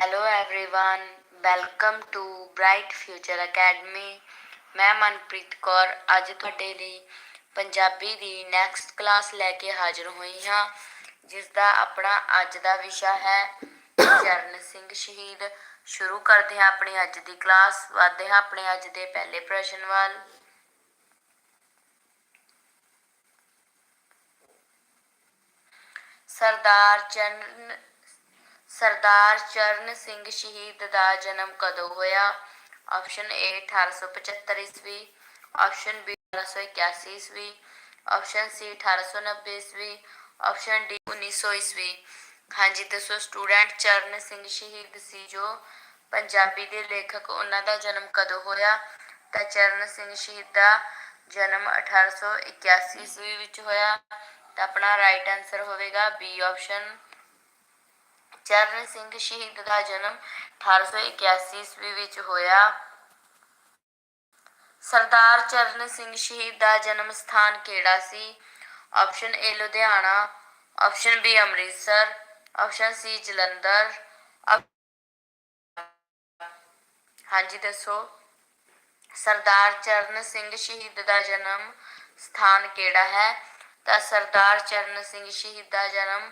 Hello everyone, welcome to Bright Future Academy. ਮੈਂ ਮਨਪ੍ਰੀਤ ਕੌਰ ਅੱਜ ਤੁਹਾਡੇ ਲਈ ਪੰਜਾਬੀ ਦੀ ਨੈਕਸਟ ਕਲਾਸ ਲੈ ਕੇ ਹਾਜ਼ਰ ਹੋਈ ਹਾਂ ਜਿਸ ਦਾ ਆਪਣਾ ਅੱਜ ਦਾ ਵਿਸ਼ਾ ਹੈ ਚਰਨ ਸਿੰਘ ਸ਼ਹੀਦ। ਸ਼ੁਰੂ ਕਰਦੇ ਹਾਂ ਆਪਣੀ ਅੱਜ ਦੀ ਕਲਾਸ ਵਧਦੇ ਹਾਂ ਆਪਣੇ ਅੱਜ ਦੇ ਪਹਿਲੇ ਪ੍ਰਸ਼ਨ ਵੱਲ। ਸਰਦਾਰ ਚਰਨ ਸਰਦਾਰ ਚਰਨ ਸਿੰਘ ਸ਼ਹੀਦ ਦਾ ਜਨਮ ਕਦੋਂ ਹੋਇਆ? ਆਪਸ਼ਨ A 1875 ਈਸਵੀ। ਆਪਸ਼ਨ B 1881 ਈਸਵੀ। ਆਪਸ਼ਨ C 1890 ਈਸਵੀ। ਆਪਸ਼ਨ D 1900 ਈਸਵੀ। ਹਾਂਜੀ, ਦੱਸੋ ਸਟੂਡੈਂਟ ਚਰਨ ਸਿੰਘ ਸ਼ਹੀਦ ਸੀ ਜੋ ਪੰਜਾਬੀ ਦੇ ਲੇਖਕ ਉਹਨਾਂ ਦਾ ਜਨਮ ਕਦੋਂ ਹੋਇਆ? ਤਾਂ ਚਰਨ ਸਿੰਘ ਸ਼ਹੀਦ ਦਾ ਜਨਮ 1881 ਈਸਵੀ ਵਿੱਚ ਹੋਇਆ। ਤਾਂ ਆਪਣਾ ਰਾਈਟ ਆਨਸਰ ਹੋਵੇਗਾ ਬੀ ਆਪਸ਼ਨ ਚਰਨ ਸਿੰਘ ਸ਼ਹੀਦ ਦਾ ਜਨਮ 1881 ਈਸਵੀ ਵਿੱਚ ਹੋਇਆ। ਸਰਦਾਰ ਚਰਨ ਸਿੰਘ ਸ਼ਹੀਦ ਦਾ ਜਨਮ ਸਥਾਨ ਕਿਹੜਾ ਸੀ? Option A Ludhiana option B Amritsar option C Jalandhar ਹਾਂਜੀ, ਦੱਸੋ। ਸਰਦਾਰ ਚਰਨ ਸਿੰਘ ਸ਼ਹੀਦ ਦਾ ਜਨਮ ਸਥਾਨ ਕਿਹੜਾ ਹੈ? ਤਾਂ ਸਰਦਾਰ ਚਰਨ ਸਿੰਘ ਸ਼ਹੀਦ ਦਾ ਜਨਮ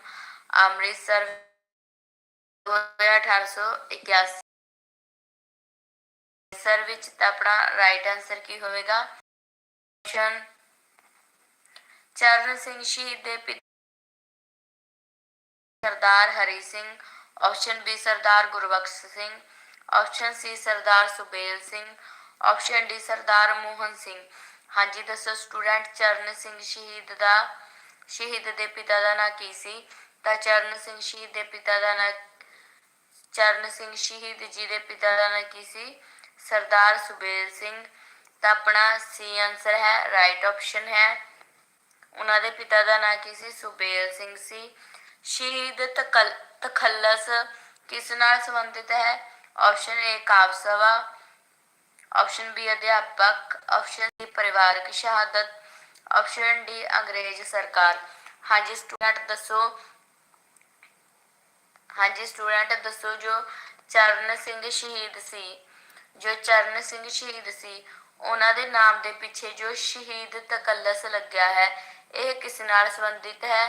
ਅੰਮ੍ਰਿਤਸਰ ਹੋਇਆ 1881 ਸਰ ਵਿੱਚ ਤਾਂ ਆਪਣਾ ਰਾਈਟ ਆਨਸਰ ਕੀ ਹੋਵੇਗਾ? ਆਪਸ਼ਨ ਚਰਨ ਸਿੰਘ ਸ਼ਹੀਦ ਦੇ ਪਿਤਾ Sardar Hari Singh option B Sardar Gurbakhsh Singh option C Sardar Subel Singh option D Sardar Mohan Singh. ਹਾਂਜੀ, ਦੱਸੋ ਸਟੂਡੈਂਟ ਚਰਨ ਸਿੰਘ ਸ਼ਹੀਦ ਦਾ, ਸ਼ਹੀਦ ਦੇ ਪਿਤਾ ਦਾ ਨਾਂ ਕੀ ਸੀ? ਤਾਂ ਚਰਨ ਸਿੰਘ ਸ਼ਹੀਦ ਦੇ ਪਿਤਾ ਦਾ ਨਾਂ ਚਰਨ ਸਿੰਘ ਸ਼ਹੀਦ ਜੀ ਦੇ ਪਿਤਾ ਦਾ ਨਾਂ ਕੀ ਸੀ? ਸਰਦਾਰ ਸੁਬੇਲ ਸਿੰਘ। ਤਾਂ ਆਪਣਾ ਸੀ ਆਨਸਰ ਹੈ ਰਾਈਟ ਆਪਸ਼ਨ ਹੈ। ਉਹਨਾਂ ਦੇ ਪਿਤਾ ਦਾ ਨਾਂ ਕੀ ਸੀ? ਸੁਬੇਲ ਸਿੰਘ ਸੀ। ਸ਼ਹੀਦ ਤਖੱਲਸ ਕਿਸ ਨਾਲ ਸੰਬੰਧਿਤ ਹੈ? ਆਪਸ਼ਨ ਏ ਕਾਵ ਸਭਾ। ਆਪਸ਼ਨ ਬੀ ਅਧਿਆਪਕ। ਆਪਸ਼ਨ ਸੀ ਪਰਿਵਾਰਕ ਸ਼ਹਾਦਤ। ਆਪਸ਼ਨ ਡੀ ਅੰਗਰੇਜ਼ ਸਰਕਾਰ। ਹਾਂਜੀ ਸਟੂਡੈਂਟ ਦੱਸੋ। ਹਾਂਜੀ ਸਟੂਡੈਂਟ ਦੱਸੋ ਜੋ ਚਰਨ ਸਿੰਘ ਸ਼ਹੀਦ ਸੀ, ਜੋ ਚਰਨ ਸਿੰਘ ਸ਼ਹੀਦ ਸੀ, ਉਹਨਾਂ ਦੇ ਨਾਮ ਦੇ ਪਿੱਛੇ ਜੋ ਸ਼ਹੀਦ ਤਕੱਲਸ ਲੱਗਿਆ ਹੈ, ਇਹ ਕਿਸ ਨਾਲ ਸੰਬੰਧਿਤ ਹੈ?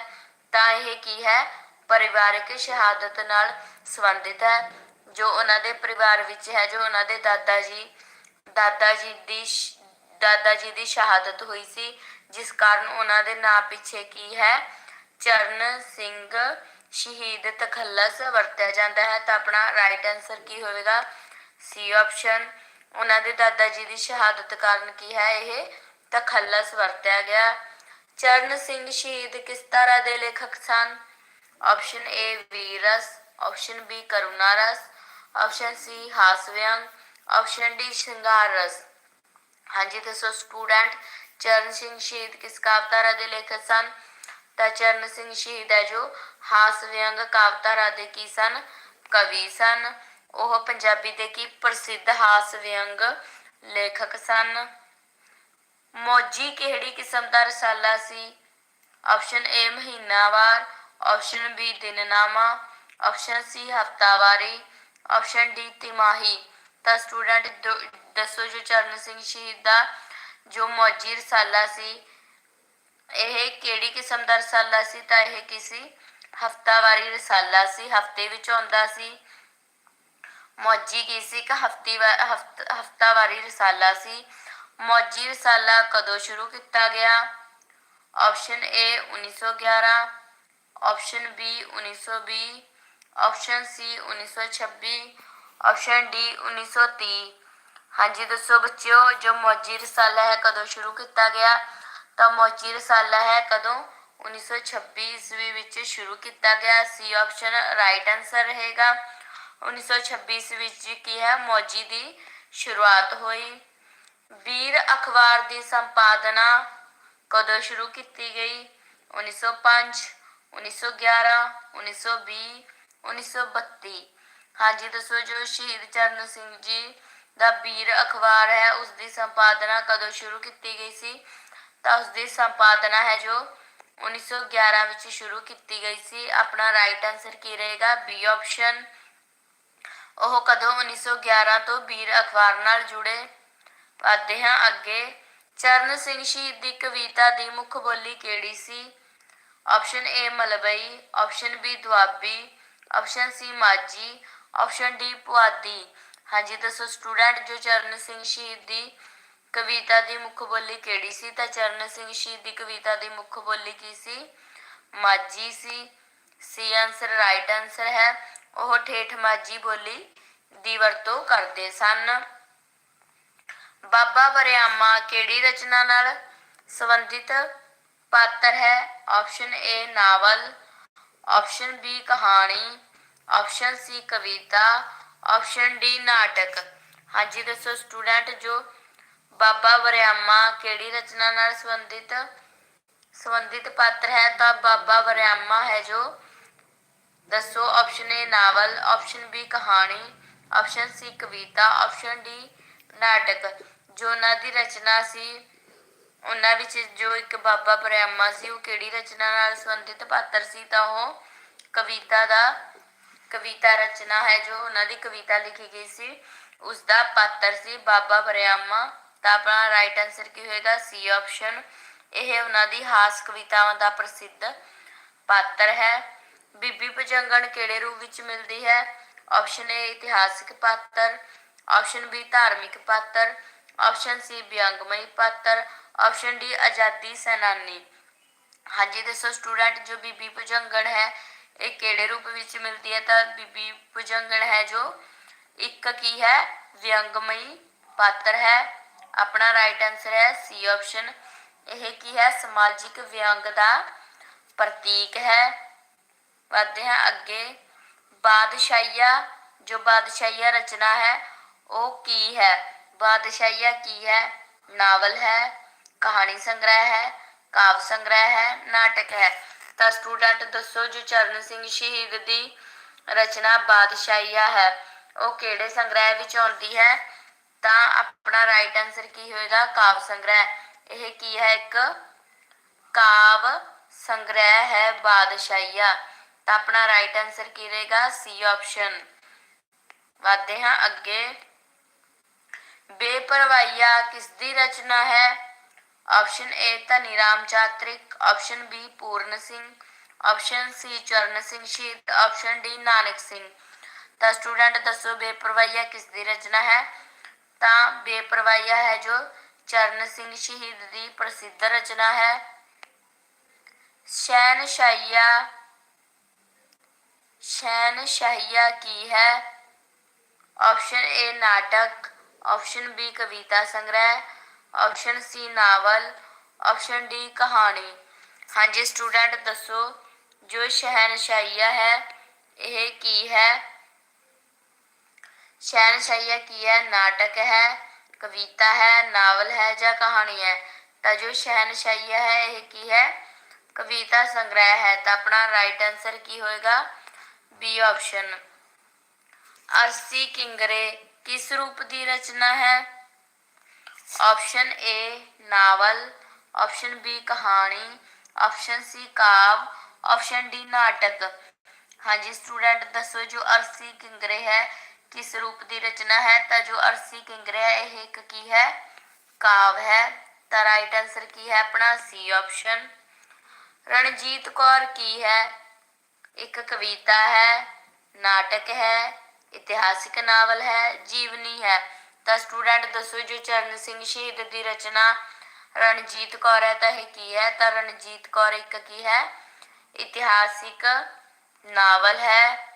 ਤਾਂ ਇਹ ਕੀ ਹੈ? ਪਰਿਵਾਰਕ ਸ਼ਹਾਦਤ ਨਾਲ ਸੰਬੰਧਿਤ ਹੈ। ਜੋ ਉਹਨਾਂ ਦੇ ਪਰਿਵਾਰ ਵਿੱਚ ਹੈ, ਜੋ ਉਹਨਾਂ ਦੇ ਦਾਦਾ ਜੀ ਦਾਦਾ ਜੀ ਦੀ ਦਾਦਾ ਜੀ ਦੀ ਸ਼ਹਾਦਤ ਹੋਈ ਸੀ, ਜਿਸ ਕਾਰਨ ਉਹਨਾਂ ਦੇ ਨਾਂ ਪਿੱਛੇ ਕੀ ਹੈ? ਚਰਨ ਸਿੰਘ ਸ਼ਹੀਦ ਤਖੱਲਸ ਵਰਤਿਆ ਜਾਂਦਾ ਹੈ, ਤਾਂ ਆਪਣਾ ਰਾਈਟ ਆਨਸਰ ਕੀ ਹੋਵੇਗਾ? ਸੀ ਆਪਸ਼ਨ ਉਹਨਾਂ ਦੇ ਦਾਦਾ ਜੀ ਦੀ ਸ਼ਹਾਦਤ ਕਾਰਨ ਕੀ ਹੈ ਇਹ? ਤਖੱਲਸ ਵਰਤਿਆ ਗਿਆ। ਚਰਨ ਸਿੰਘ ਸ਼ਹੀਦ ਕਿਸ ਤਰ੍ਹਾਂ ਦੇ ਲੇਖਕ ਸਨ? ਆਪਸ਼ਨ ਏ ਵੀਰਸ ਆਪਸ਼ਨ ਬੀ ਕਰੁਣਾ ਰਸ ਆਪਸ਼ਨ ਸੀ ਹਾਸ ਵਿਅੰਗ ਆਪਸ਼ਨ ਡੀ ਸ਼ਿੰਗਾਰ ਰਸ। ਹਾਂਜੀ, ਦੱਸੋ ਸਟੂਡੈਂਟ ਚਰਨ ਸਿੰਘ ਸ਼ਹੀਦ ਕਿਸ ਕਾਵਤਾਰਾ ਦੇ ਲੇਖਕ ਸਨ? ਤਾਂ ਚਰਨ ਸਿੰਘ ਸ਼ਹੀਦ ਹੈ, ਜੋ ਹਾਸ ਵਿਅੰਗ ਕਾਵਤਾਰਾ ਦੇ ਕੀ ਸਨ? ਕਵੀ ਸਨ। ਉਹ ਪੰਜਾਬੀ ਦੇ ਕੀ ਪ੍ਰਸਿੱਧ ਹਾਸ ਵਿਅੰਗ ਲੇਖਕ ਸਨ। ਮੌਜੀ ਕਿਹੜੀ ਕਿਸਮ ਦਾ ਰਸਾਲਾ ਸੀ? ਆਪਸ਼ਨ ਏ ਮਹੀਨਾਵਾਰ। ਆਪਸ਼ਨ ਬੀ ਦਿਨਨਾਮਾ। ਆਪਸ਼ਨ ਸੀ ਹਫਤਾਵਾਰੀ। ਆਪਸ਼ਨ ਡੀ ਤਿਮਾਹੀ। ਤਾਂ ਸਟੂਡੈਂਟ ਦੱਸੋ ਜੋ ਚਰਨ ਸਿੰਘ ਸ਼ਹੀਦ ਦਾ ਜੋ ਮੋਜੀ ਰਸਾਲਾ ਸੀ ਇਹ ਕਿਹੜੀ ਕਿਸਮ ਦਾ ਰਸਾਲਾ ਸੀ ਤਾਂ ਇਹ ਕਿਸੇ ਹਫਤਾਵਾਰੀ ਰਸਾਲਾ ਸੀ, ਹਫ਼ਤੇ ਵਿੱਚ ਆਉਂਦਾ ਸੀ। ਮੌਜੀ ਕੀ ਸੀ? ਕਿ ਹਫਤੀ ਹਫਤਾਵਾਰੀ ਰਸਾਲਾ ਸੀ। ਮੌਜੀ ਰਸਾਲਾ ਕਦੋਂ ਸ਼ੁਰੂ ਕੀਤਾ ਗਿਆ? Option A 1911 option B 1920 option C 1926 option D 1930 ਹਾਂਜੀ, ਦੱਸੋ ਬੱਚਿਓ, ਜੋ ਮੌਜੀ ਰਸਾਲਾ ਹੈ, ਕਦੋਂ ਸ਼ੁਰੂ ਕੀਤਾ ਗਿਆ? ਤਾਂ ਮੌਜੀ ਰਸਾਲਾ ਹੈ ਕਦੋਂ? 1926 ਈਸਵੀ ਵਿੱਚ ਸ਼ੁਰੂ ਕੀਤਾ ਗਿਆ ਸੀ। ਆਪਸ਼ਨ ਰਾਈਟ ਆਨਸਰ ਰਹੇਗਾ। 1926 ਈਸਵੀ ਵਿੱਚ ਕੀ ਹੈ? ਮੌਜੀ ਦੀ ਸ਼ੁਰੂਆਤ ਹੋਈ। ਵੀਰ ਅਖਬਾਰ ਦੀ ਸੰਪਾਦਨਾ ਕਦੋਂ ਸ਼ੁਰੂ ਕੀਤੀ ਗਈ? 1905 1911 1920 1932 ਹਾਂਜੀ, ਦੱਸੋ ਜੋ ਸ਼ਹੀਦ ਚਰਨ ਸਿੰਘ ਜੀ ਦਾ ਵੀਰ ਅਖਬਾਰ ਹੈ ਉਸ ਦੀ ਸੰਪਾਦਨਾ ਕਦੋਂ ਸ਼ੁਰੂ ਕੀਤੀ ਗਈ ਸੀ? ਤਾਂ ਉਸ ਦੀ ਸੰਪਾਦਨਾ ਹੈ ਜੋ 1911 ਵਿੱਚ ਸ਼ੁਰੂ ਕੀਤੀ ਗਈ ਸੀ। ਆਪਣਾ ਰਾਈਟ ਆਨਸਰ ਕੀ ਰਹੇਗਾ? ਬੀ ਆਪਸ਼ਨ ਉਹ ਕਦੋਂ 1911 ਤੋਂ ਵੀਰ ਅਖਬਾਰ ਨਾਲ ਜੁੜੇ? ਪਾਦੇ ਹਾਂ ਅੱਗੇ। ਚਰਨ ਸਿੰਘ ਸ਼ਹੀਦ ਦੀ ਕਵਿਤਾ ਦੀ ਮੁੱਖ ਬੋਲੀ ਕਿਹੜੀ ਸੀ? Option A Malwai option B Doabi option C Majhi option D Puadhi. ਹਾਂਜੀ, ਦੱਸੋ ਸਟੂਡੈਂਟ ਜੋ ਚਰਨ ਸਿੰਘ ਸ਼ਹੀਦ ਦੀ ਕਵਿਤਾ ਦੀ ਮੁੱਖ ਬੋਲੀ ਕਿਹੜੀ ਸੀ? ਤਾਂ ਚਰਨ ਸਿੰਘ ਸ਼ਹੀਦ ਦੀ ਕਵਿਤਾ ਦੀ ਮੁੱਖ ਬੋਲੀ ਕੀ ਸੀ? ਮਾਝੀ ਸੀ। ਸੀ ਆਨਸਰ ਰਾਈਟ ਆਨਸਰ ਹੈ। ਉਹ ਠੇਠ ਮਾਝੀ ਬੋਲੀ ਦੀ ਵਰਤੋਂ ਕਰਦੇ ਸਨ। ਬਾਬਾ ਵਰਿਆਮਾ ਕਿਹੜੀ ਰਚਨਾ ਨਾਲ ਸੰਬੰਧਿਤ? ਪਾਤਰ ਹੈ। Option A novel. Option B ਕਹਾਣੀ। ਆਪਸ਼ਨ ਸੀ ਕਵਿਤਾ। ਆਪਸ਼ਨ ਡੀ ਨਾਟਕ। ਹਾਂਜੀ, ਦੱਸੋ ਸਟੂਡੈਂਟ ਜੋ ਬਾਬਾ ਵਰਿਆਮਾ ਕਿਹੜੀ ਰਚਨਾ ਨਾਲ ਸੰਬੰਧਿਤ? ਸੰਬੰਧਿਤ ਪਾਤਰ ਹੈ ਤਾਂ ਬਾਬਾ ਵਰਿਆਮਾ ਹੈ ਜੋ ਦੱਸੋ option A novel option B ਕਹਾਣੀ ਆਪਸ਼ਨ ਸੀ ਕਵਿਤਾ ਆਪਸ਼ਨ ਡੀ ਨਾਟਕ। ਜੋ ਉਹਨਾਂ ਦੀ ਰਚਨਾ ਸੀ, ਉਹਨਾਂ ਵਿੱਚ ਜੋ ਇੱਕ ਬਾਬਾ ਬ੍ਰਹਮਾ ਸੀ, ਉਹ ਕਿਹੜੀ ਰਚਨਾ ਨਾਲ ਸੰਬੰਧਿਤ ਪਾਤਰ ਸੀ ਤਾਂ ਉਹ ਕਵਿਤਾ ਦਾ ਕਵਿਤਾ ਰਚਨਾ ਹੈ ਜੋ ਉਹਨਾਂ ਦੀ ਕਵਿਤਾ ਲਿਖੀ ਗਈ ਸੀ। ਉਸ ਦਾ ਪਾਤਰ ਸੀ ਬਾਬਾ ਬ੍ਰਹਮਾ ਤਾਂ ਆਪਣਾ ਰਾਈਟ ਆਨਸਰ ਕੀ ਹੋਏਗਾ? ਸੀ ਆਪਸ਼ਨ ਇਹ ਉਹਨਾਂ ਦੀ ਹਾਸ ਕਵਿਤਾਵਾਂ ਦਾ ਪ੍ਰਸਿੱਧ ਪਾਤਰ ਹੈ। ਬੀਬੀ ਭਜੰਗਣ ਕਿਹੜੇ ਰੂਪ ਵਿੱਚ ਮਿਲਦੀ ਹੈ? ਆਪਸ਼ਨ ਏ ਇਤਿਹਾਸਿਕ ਪਾਤਰ। ਆਪਸ਼ਨ ਬੀ ਧਾਰਮਿਕ ਪਾਤਰ। ਆਪਸ਼ਨ ਸੀ ਵਿਅੰਗਮਈ ਪਾਤਰ। ਆਪਸ਼ਨ ਡੀ ਆਜ਼ਾਦੀ ਸੈਨਾਨੀ। ਹਾਂਜੀ, ਦੱਸੋ ਸਟੂਡੈਂਟ ਜੋ ਬੀਬੀ ਭੁਜੰਗਣ ਹੈ, ਇਹ ਕਿਹੜੇ ਰੂਪ ਵਿੱਚ ਮਿਲਦੀ ਹੈ? ਤਾਂ ਬੀਬੀ ਭੁਜੰਗਣ ਹੈ ਜੋ ਇੱਕ ਕੀ ਹੈ? ਵਿਅੰਗਮਈ ਪਾਤਰ ਹੈ। ਆਪਣਾ ਰਾਈਟ ਆਨਸਰ ਹੈ ਸੀ ਆਪਸ਼ਨ ਇਹ ਕੀ ਹੈ? ਸਮਾਜਿਕ ਵਿਅੰਗ ਦਾ ਪ੍ਰਤੀਕ ਹੈ। ਵਧਦੇ ਹਾਂ ਅੱਗੇ। ਬਾਦਸ਼ਾਹੀਆ, ਜੋ ਬਾਦਸ਼ਾਹੀਆ ਰਚਨਾ ਹੈ, ਉਹ ਕੀ ਹੈ? ਬਾਦਸ਼ਾਹੀਆ ਕੀ ਹੈ? ਨਾਵਲ ਹੈ, ਕਹਾਣੀ ਸੰਗ੍ਰਹਿ ਹੈ, ਕਾਵ ਸੰਗ੍ਰਹਿ ਹੈ, ਨਾਟਕ ਹੈ। ਤਾਂ ਸਟੂਡੈਂਟ ਦੱਸੋ, ਜੋ ਚਰਨ ਸਿੰਘ ਸ਼ਹੀਦ ਦੀ ਰਚਨਾ ਬਾਦਸ਼ਾਹੀਆ ਹੈ, ਉਹ ਕਿਹੜੇ ਸੰਗ੍ਰਹਿ ਵਿੱਚ ਆਉਂਦੀ ਹੈ? ਤਾਂ ਆਪਣਾ ਰਾਈਟ ਆਨਸਰ ਕੀ ਹੋਏਗਾ? ਕਾਵ ਸੰਗ੍ਰਹਿ। ਇਹ ਕੀ ਹੈ ਇੱਕ? ਕਾਵ ਸੰਗ੍ਰਹਿ ਹੈ ਬਾਦਸ਼ਾਹੀਆ। ਤਾਂ ਆਪਣਾ ਰਾਈਟ ਆਨਸਰ ਕੀ ਰਹੇਗਾ? ਸੀ ਆਪਸ਼ਨ ਵਧਦੇ ਹਾਂ ਅੱਗੇ। ਬੇਪਰਵਾਹੀਆ ਕਿਸ ਦੀ ਰਚਨਾ ਹੈ? Option A Dhani Ram Chatrik option B Puran Singh option C Charan Singh Shaheed option D Nanak Singh. ਤਾਂ ਸਟੂਡੈਂਟ ਦੱਸੋ ਬੇਪਰਵਾਹੀਆ ਕਿਸ ਦੀ ਰਚਨਾ ਹੈ? ਤਾਂ ਬੇਪਰਵਾਹੀਆ ਹੈ ਜੋ ਚਰਨ ਸਿੰਘ ਸ਼ਹੀਦ ਦੀ ਪ੍ਰਸਿੱਧ ਰਚਨਾ ਹੈ। ਸ਼ਹਿਨਸ਼ਾਹੀਆ ਸ਼ਹਿਨਸ਼ਾਹੀਆ ਕੀ ਹੈ? ਆਪਸ਼ਨ ਏ ਨਾਟਕ ਆਪਸ਼ਨ ਬੀ ਕਵਿਤਾ ਸੰਗ੍ਰਹਿ option C novel option D ਕਹਾਣੀ। ਹਾਂਜੀ ਸਟੂਡੈਂਟ ਦੱਸੋ, ਜੋ ਸ਼ਹਿਨਸ਼ਾਹੀਆ ਹੈ, ਇਹ ਕੀ ਹੈ? ਸ਼ਹਿਨਸ਼ਾਹੀਆ ਕੀ ਹੈ? ਨਾਟਕ ਹੈ, ਕਵਿਤਾ ਹੈ, ਨਾਵਲ ਹੈ ਜਾਂ ਕਹਾਣੀ ਹੈ? ਤਾਂ ਜੋ ਸ਼ਹਿਨਸ਼ਾਹੀਆ ਹੈ, ਇਹ ਕੀ ਹੈ? ਕਵਿਤਾ ਸੰਗ੍ਰਹਿ ਹੈ, ਤਾਂ ਆਪਣਾ ਰਾਈਟ ਆਨਸਰ ਕੀ ਹੋਏਗਾ? ਬੀ ਆਪਸ਼ਨ ਅਰਸੀ ਕਿੰਗਰੇ ਕਿਸ ਰੂਪ ਦੀ ਰਚਨਾ ਹੈ? Option A novel option B ਕਹਾਣੀ ਆਪਸ਼ਨ ਸੀ ਕਾਵ ਆਪਸ਼ਨ ਡੀ ਨਾਟਕ। ਹਾਂਜੀ ਸਟੂਡੈਂਟ ਦੱਸੋ ਜੋ ਅਰਸੀ ਕਿੰਗਰੇ ਹੈ ਕਿਸ ਰੂਪ ਦੀ ਰਚਨਾ ਹੈ, ਤਾਂ ਜੋ ਅਰਸੀ ਕਿੰਗਰੇ ਇਹ ਇੱਕ ਕੀ ਹੈ? ਕਾਵ ਹੈ। ਤਾਂ ਰਾਈਟ ਆਨਸਰ ਕੀ ਹੈ ਆਪਣਾ? ਸੀ ਆਪਸ਼ਨ ਰਣਜੀਤ ਕੌਰ ਕੀ ਹੈ? ਇੱਕ ਕਵਿਤਾ ਹੈ, ਨਾਟਕ ਹੈ, ਇਤਿਹਾਸਿਕ ਨਾਵਲ ਹੈ, ਜੀਵਨੀ ਹੈ। ਤਾਂ ਸਟੂਡੈਂਟ ਦੱਸੋ ਜੋ ਚਰਨ ਸਿੰਘ ਸ਼ਹੀਦ ਦੀ ਰਚਨਾ ਰਣਜੀਤ ਕੌਰ ਹੈ, ਤਾਂ ਇਹ ਕੀ ਹੈ? ਤਾਂ ਰਣਜੀਤ ਕੌਰ ਇੱਕ ਕੀ ਹੈ? ਇਤਿਹਾਸਿਕ ਨਾਵਲ ਹੈ।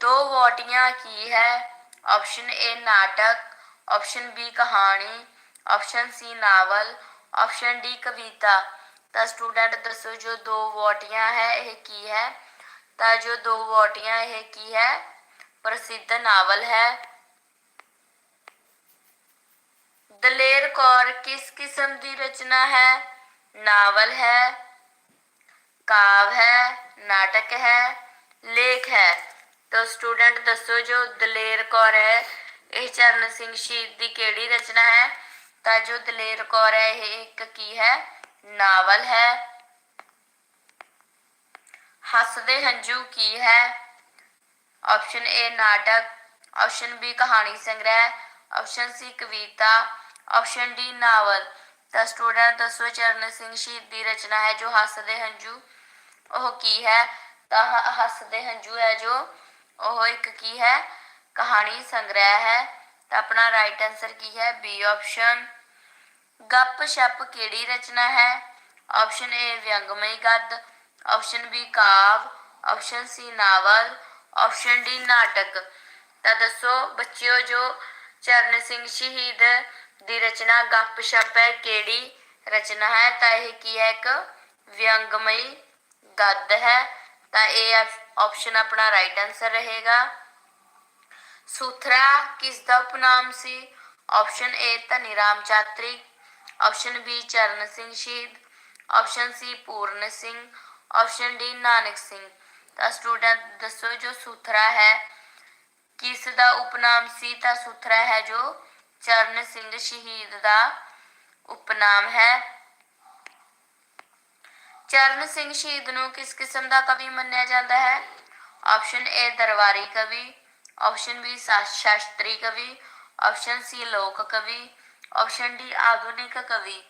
ਦੋ ਵੋਟੀਆਂ ਕੀ ਹੈ ਆਪਸ਼ਨ ਏ ਨਾਟਕ ਆਪਸ਼ਨ ਬੀ ਕਹਾਣੀ option C novel option D ਕਵਿਤਾ ਤਾਂ ਸਟੂਡੈਂਟ ਦੱਸੋ ਜੋ ਦੋ ਵੋਟੀਆਂ ਹੈ ਇਹ ਕੀ ਹੈ ਤਾਂ ਜੋ ਦੋ ਵੋਟੀਆਂ ਇਹ ਕੀ ਹੈ ਪ੍ਰਸਿੱਧ ਨਾਵਲ ਹੈ ਦਲੇਰ ਕੌਰ ਕਿਸ ਕਿਸਮ ਦੀ ਰਚਨਾ ਹੈ ਨਾਵਲ ਹੈ ਕਾਵ ਹੈ ਨਾਟਕ ਹੈ ਲੇਖ ਹੈ ਤਾਂ ਸਟੂਡੈਂਟ ਦੱਸੋ ਜੋ ਦਲੇਰ ਕੌਰ ਹੈ, ਇਹ ਚਰਨ ਸਿੰਘ ਸ਼ਹੀਦ ਦੀ ਕਿਹੜੀ ਰਚਨਾ ਹੈ? ਤਾਂ ਜੋ ਦਲੇਰ ਕੌਰ ਹੈ, ਇਹ ਇੱਕ ਕੀ ਹੈ? ਨਾਵਲ ਹੈ। ਹੱਸਦੇ ਹੰਝੂ ਕੀ ਹੈ? ਆਪਸ਼ਨ ਏ ਨਾਟਕ, ਆਪਸ਼ਨ ਬੀ ਕਹਾਣੀ ਸੰਗ੍ਰਹਿ, ਆਪਸ਼ਨ ਸੀ ਕਵਿਤਾ, ਆਪਸ਼ਨ ਡੀ ਨਾਵਲ। ਤਾਂ ਸਟੂਡੈਂਟ ਦੱਸੋ ਚਰਨ ਸਿੰਘ ਸ਼ਹੀਦ ਦੀ ਰਚਨਾ ਹੈ ਜੋ ਹੱਸਦੇ ਹੰਝੂ, ਉਹ ਕੀ ਹੈ? ਤਾਂ ਹੱਸਦੇ ਹੰਝੂ ਹੈ ਜੋ ਉਹ ਇੱਕ ਕੀ ਹੈ? ਕਹਾਣੀ ਸੰਗ੍ਰਹਿ ਹੈ। ਤਾਂ ਆਪਣਾ ਰਾਈਟ ਆਨਸਰ ਕੀ ਹੈ? ਬੀ ਆਪਸ਼ਨ ਗੱਪ ਸ਼ੱਪ ਕਿਹੜੀ ਰਚਨਾ ਹੈ? ਆਪਸ਼ਨ ਏ ਵਿਅੰਗਮਈ ਗੱਦ। ਆਪਸ਼ਨ ਬੀ ਕਾਵ। Option C novel. Option D ਨਾਟਕ। ਤਾਂ ਦੱਸੋ ਬੱਚਿਓ ਜੋ ਚਰਨ ਸਿੰਘ ਸ਼ਹੀਦ ਦੀ ਰਚਨਾ ਗੱਪ ਸ਼ੱਪ ਹੈ, ਕਿਹੜੀ ਰਚਨਾ ਹੈ? ਤਾਂ ਇਹ ਕੀ ਹੈ? ਇੱਕ ਵਿਅੰਗਮਈ ਗੱਦ ਹੈ। ਤਾਂ ਇਹ ਆਪਸ਼ਨ ਆਪਣਾ ਰਾਈਟ ਆਨਸਰ ਰਹੇਗਾ ਸੂਥਰਾ ਕਿਸ ਦਾ ਉਪਨਾਮ ਸੀ option A Dhani Ram Chatrik option B Charan Singh Shaheed option C Puran Singh option D Nanak Singh ਤਾਂ ਸਟੂਡੈਂਟ ਦੱਸੋ ਜੋ ਸੂਥਰਾ ਹੈ ਕਿਸ ਦਾ ਉਪਨਾਮ ਸੀ ਤਾਂ ਸੂਥਰਾ ਹੈ ਜੋ ਚਰਨ ਸਿੰਘ ਸ਼ਹੀਦ ਦਾ ਉਪਨਾਮ ਹੈ ਚਰਨ ਸਿੰਘ ਸ਼ਹੀਦ ਨੂੰ ਕਿਸ ਕਿਸਮ ਦਾ ਕਵੀ ਮੰਨਿਆ ਜਾਂਦਾ ਹੈ? ਆਪਸ਼ਨ ਏ ਦਰਬਾਰੀ ਕਵੀ। ਆਪਸ਼ਨ ਬੀ ਸ਼ਾਸਤਰੀ ਕਵੀ। ਆਪਸ਼ਨ ਸੀ ਲੋਕ ਕਵੀ। ਆਪਸ਼ਨ ਡੀ ਆਧੁਨਿਕ ਕਵੀ।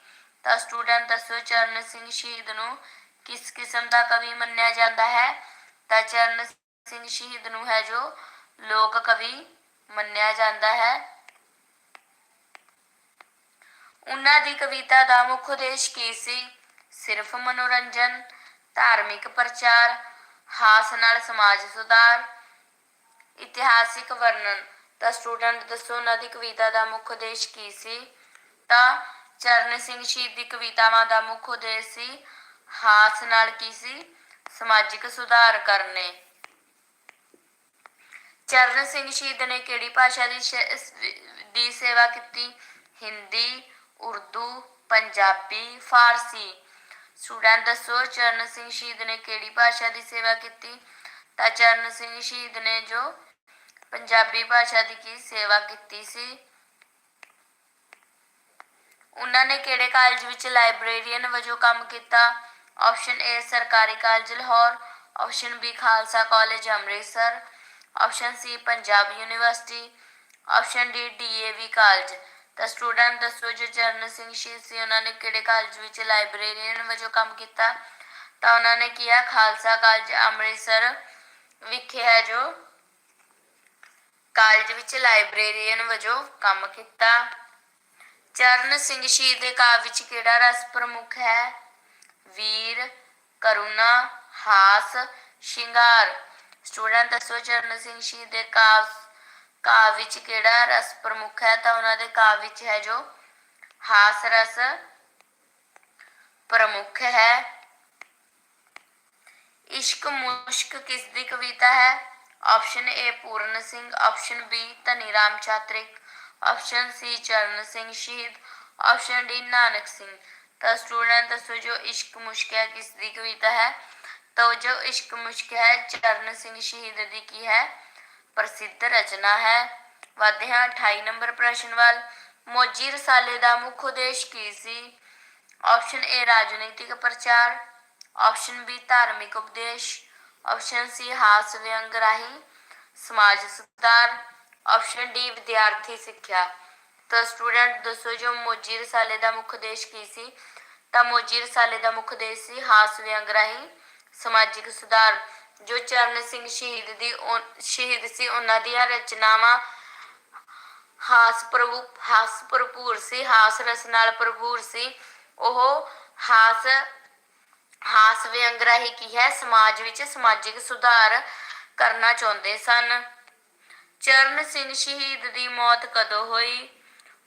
ਤਾਂ ਸਟੂਡੈਂਟ ਦੱਸੋ, ਚਰਨ ਸਿੰਘ ਸ਼ਹੀਦ ਨੂੰ ਕਿਸ ਕਿਸਮ ਦਾ ਕਵੀ ਮੰਨਿਆ ਜਾਂਦਾ ਹੈ? ਤਾਂ ਚਰਨ ਸਿੰਘ ਸ਼ਹੀਦ ਨੂੰ ਹੈ ਜੋ ਲੋਕ ਕਵੀ ਮੰਨਿਆ ਜਾਂਦਾ ਹੈ। ਉਹਨਾਂ ਦੀ ਕਵਿਤਾ ਦਾ ਮੁੱਖ ਉਦੇਸ਼ ਕੀ ਸੀ? ਸਿਰਫ ਮਨੋਰੰਜਨ, ਧਾਰਮਿਕ ਪ੍ਰਚਾਰ, ਹਾਸ ਨਾਲ ਸਮਾਜ ਸੁਧਾਰ, ਇਤਿਹਾਸਿਕ ਵਰਣਨ। ਤਾਂ ਸਟੂਡੈਂਟ ਦੱਸੋ, ਉਹਨਾਂ ਦੀ ਕਵਿਤਾ ਦਾ ਮੁੱਖ ਉਦੇਸ਼ ਕੀ ਸੀ? ਤਾਂ ਚਰਨ ਸਿੰਘ ਸ਼ਹੀਦ ਦੀ ਕਵਿਤਾਵਾਂ ਦਾ ਮੁੱਖ ਉਦੇਸ਼ ਸੀ ਹਾਸ ਨਾਲ ਕੀ ਸੀ? ਸਮਾਜਿਕ ਸੁਧਾਰ ਕਰਨੇ। ਚਰਨ ਸਿੰਘ ਸ਼ਹੀਦ ਨੇ ਕਿਹੜੀ ਭਾਸ਼ਾ ਦੀ ਦੀ ਸੇਵਾ ਕੀਤੀ? ਹਿੰਦੀ, ਉਰਦੂ, ਪੰਜਾਬੀ, ਫਾਰਸੀ। ਸਟੂਡੈਂਟ ਦੱਸੋ, ਚਰਨ ਸਿੰਘ ਸ਼ਹੀਦ ਨੇ ਕਿਹੜੀ ਭਾਸ਼ਾ ਦੀ ਸੇਵਾ ਕੀਤੀ? ਤਾਂ ਚਰਨ ਸਿੰਘ ਸ਼ਹੀਦ ਨੇ ਜੋ ਪੰਜਾਬੀ ਭਾਸ਼ਾ ਦੀ ਕੀ ਸੇਵਾ ਕੀਤੀ ਸੀ? ਉਹਨਾਂ ਨੇ ਕਿਹੜੇ ਕਾਲਜ ਵਿੱਚ ਲਾਇਬ੍ਰੇਰੀਅਨ ਵਜੋਂ ਕੰਮ ਕੀਤਾ? ਆਪਸ਼ਨ ਏ, ਸਰਕਾਰੀ college Lahore, option B, Khalsa college Amritsar, option C, Punjab university, option D DAV college. ਤਾਂ ਸਟੂਡੈਂਟ ਦੱਸੋ ਜੋ ਚਰਨ ਸਿੰਘ ਸ਼ਹੀਦ ਸੀ, ਉਹਨਾਂ ਨੇ ਕਿਹੜੇ ਕਾਲਜ ਵਿੱਚ ਲਾਇਬ੍ਰੇਰੀਅਨ ਵਜੋਂ ਕੰਮ ਕੀਤਾ? ਤਾਂ ਉਹਨਾਂ ਨੇ ਕੀਤਾ ਖਾਲਸਾ ਕਾਲਜ ਅੰਮ੍ਰਿਤਸਰ ਵਿਖੇ ਹੈ ਜੋ ਕਾਲਜ ਵਿੱਚ ਲਾਇਬ੍ਰੇਰੀਅਨ ਵਜੋਂ ਕੰਮ ਕੀਤਾ। ਚਰਨ ਸਿੰਘ ਸ਼ਹੀਦ ਦੇ ਕਾਵਿ ਵਿੱਚ ਕਿਹੜਾ ਰਸ ਪ੍ਰਮੁੱਖ ਹੈ? ਵੀਰ, ਕਰੁਣਾ, ਹਾਸ, ਸ਼ਿੰਗਾਰ। ਸਟੂਡੈਂਟ ਦੱਸੋ, ਚਰਨ ਸਿੰਘ ਸ਼ਹੀਦ ਦੇ ਕਾਵਿ ਕਾਵਿ ਵਿੱਚ ਕਿਹੜਾ ਰਸ ਪ੍ਰਮੁੱਖ ਹੈ? ਤਾਂ ਉਹਨਾਂ ਦੇ ਕਾਵਿ ਵਿੱਚ ਹੈ ਜੋ ਹਾਸ ਰਸ ਪ੍ਰਮੁੱਖ ਹੈ। ਇਸ਼ਕ ਮੁਸ਼ਕ ਕਿਸ ਦੀ ਕਵਿਤਾ ਹੈ? Option A Puran Singh. Option B Dhani Ram Chatrik option C Charan Singh Shaheed. Option D Nanak Singh. ਤਾਂ ਸਟੂਡੈਂਟ ਦੱਸੋ ਜੋ ਇਸ਼ਕ ਮੁਸ਼ਕ ਹੈ ਕਿਸ ਦੀ ਕਵਿਤਾ ਹੈ? ਤਾਂ ਜੋ ਇਸ਼ਕ ਮੁਸ਼ਕ ਹੈ, ਚਰਨ ਸਿੰਘ ਸ਼ਹੀਦ ਦੀ ਕੀ ਹੈ? ਪ੍ਰਸਿੱਧ ਰਚਨਾ ਹੈ। ਵਧਦੇ ਹਾਂ 28 ਨੰਬਰ ਪ੍ਰਸ਼ਨ ਵੱਲ ਮੋਜੀ ਰਸਾਲੇ ਦਾ ਮੁੱਖ ਉਦੇਸ਼ ਕੀ ਸੀ? ਆਪਸ਼ਨ ਏ ਰਾਜਨੀਤਿਕ ਪ੍ਰਚਾਰ। ਆਪਸ਼ਨ ਬੀ ਧਾਰਮਿਕ ਉਪਦੇਸ਼। ਆਪਸ਼ਨ ਸੀ ਹਾਸ ਵਿਅੰਗ ਰਾਹੀਂ ਸਮਾਜ ਸੁਧਾਰ। ਆਪਸ਼ਨ ਡੀ ਵਿਦਿਆਰਥੀ ਸਿੱਖਿਆ। ਤਾਂ ਸਟੂਡੈਂਟ ਦੱਸੋ ਜੋ ਮੋਜੀ ਰਸਾਲੇ ਦਾ ਮੁੱਖ ਉਦੇਸ਼ ਕੀ ਸੀ? ਤਾਂ ਮੋਜੀ ਰਸਾਲੇ ਦਾ ਮੁੱਖ ਉਦੇਸ਼ ਸੀ ਹਾਸ ਵਿਅੰਗ ਰਾਹੀਂ ਸਮਾਜਿਕ ਸੁਧਾਰ। ਜੋ ਚਰਨ ਸਿੰਘ ਸ਼ਹੀਦ ਦੀ ਸ਼ਹੀਦ ਸੀ, ਉਹਨਾਂ ਦੀਆਂ ਰਚਨਾਵਾਂ ਹਾਸ ਪ੍ਰਭੂ, ਹਾਸ ਭਰਪੂਰ ਸੀ, ਹਾਸ ਰਸ ਨਾਲ ਭਰਪੂਰ ਸੀ। ਉਹ ਹਾਸ ਹਾਸ ਵਿਅੰਗ ਰਾਹੀਂ ਕੀ ਹੈ? ਸਮਾਜ ਵਿੱਚ ਸਮਾਜਿਕ ਸੁਧਾਰ ਕਰਨਾ ਚਾਹੁੰਦੇ ਸਨ। ਚਰਨ ਸਿੰਘ ਸ਼ਹੀਦ ਦੀ ਮੌਤ ਕਦੋਂ ਹੋਈ?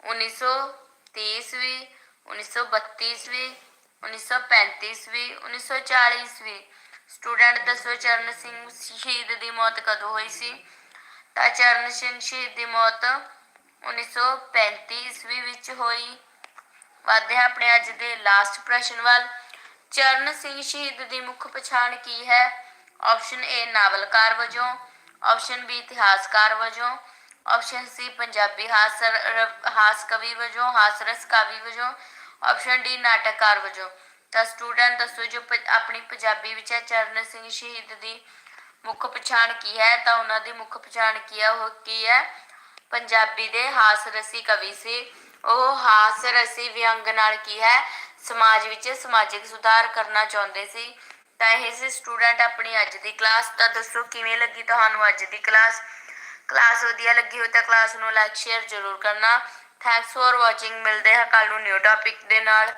1930 ਈਸਵੀ 1932 ਈਸਵੀ 1935 ਈਸਵੀ 1940 ਈਸਵੀ। ਸਟੂਡੈਂਟ ਦੱਸੋ, ਚਰਨ ਸਿੰਘ ਸ਼ਹੀਦ ਦੀ ਮੌਤ ਕਦੋਂ ਹੋਈ ਸੀ? ਤਾਂ ਚਰਨ ਸਿੰਘ ਸ਼ਹੀਦ ਦੀ ਮੌਤ 1935 ਈਸਵੀ ਵਿੱਚ ਹੋਈ। ਵਧਦੇ ਆਪਣੇ ਅੱਜ ਦੇ ਲਾਸਟ ਪ੍ਰਸ਼ਨ ਵੱਲ। ਚਰਨ ਸਿੰਘ ਸ਼ਹੀਦ ਦੀ ਮੁੱਖ ਪਛਾਣ ਕੀ ਹੈ? ਆਪਸ਼ਨ ਏ ਨਾਵਲਕਾਰ ਵਜੋਂ। ਆਪਸ਼ਨ ਬੀ ਇਤਿਹਾਸਕਾਰ ਵਜੋਂ। ਆਪਸ਼ਨ ਸੀ ਪੰਜਾਬੀ ਹਾਸ ਹਾਸ ਕਵੀ ਵਜੋਂ ਹਾਸ ਰਸ ਕਵੀ ਵਜੋਂ। ਆਪਸ਼ਨ ਡੀ ਨਾਟਕਕਾਰ ਵਜੋਂ। ਤਾਂ ਸਟੂਡੈਂਟ ਦੱਸੋ ਜੋ ਆਪਣੀ ਪੰਜਾਬੀ ਵਿੱਚ ਹੈ, ਚਰਨ ਸਿੰਘ ਸ਼ਹੀਦ ਦੀ ਮੁੱਖ ਪਛਾਣ ਕੀ ਹੈ? ਤਾਂ ਉਹਨਾਂ ਦੀ ਮੁੱਖ ਪਛਾਣ ਕੀ ਹੈ ਉਹ ਕੀ ਹੈ? ਪੰਜਾਬੀ ਦੇ ਹਾਸ ਰਸੀ ਕਵੀ ਸੀ। ਉਹ ਹਾਸ ਰਸੀ ਵਿਅੰਗ ਨਾਲ ਕੀ ਹੈ? ਸਮਾਜ ਵਿੱਚ ਸਮਾਜਿਕ ਸੁਧਾਰ ਕਰਨਾ ਚਾਹੁੰਦੇ ਸੀ। ਤਾਂ ਇਹ ਸੀ ਸਟੂਡੈਂਟ ਆਪਣੀ ਅੱਜ ਦੀ ਕਲਾਸ ਤਾਂ ਦੱਸੋ ਕਿਵੇਂ ਲੱਗੀ ਤੁਹਾਨੂੰ ਅੱਜ ਦੀ ਕਲਾਸ ਕਲਾਸ ਵਧੀਆ ਲੱਗੀ ਹੋ ਤਾਂ ਕਲਾਸ ਨੂੰ ਲਾਈਕ ਸ਼ੇਅਰ ਜ਼ਰੂਰ ਕਰਨਾ। ਥੈਂਕਸ ਫॉर ਵਾਚਿੰਗ ਮਿਲਦੇ ਹਾਂ ਕੱਲ ਨੂੰ ਨਿਊ ਟੌਪਿਕ ਦੇ ਨਾਲ।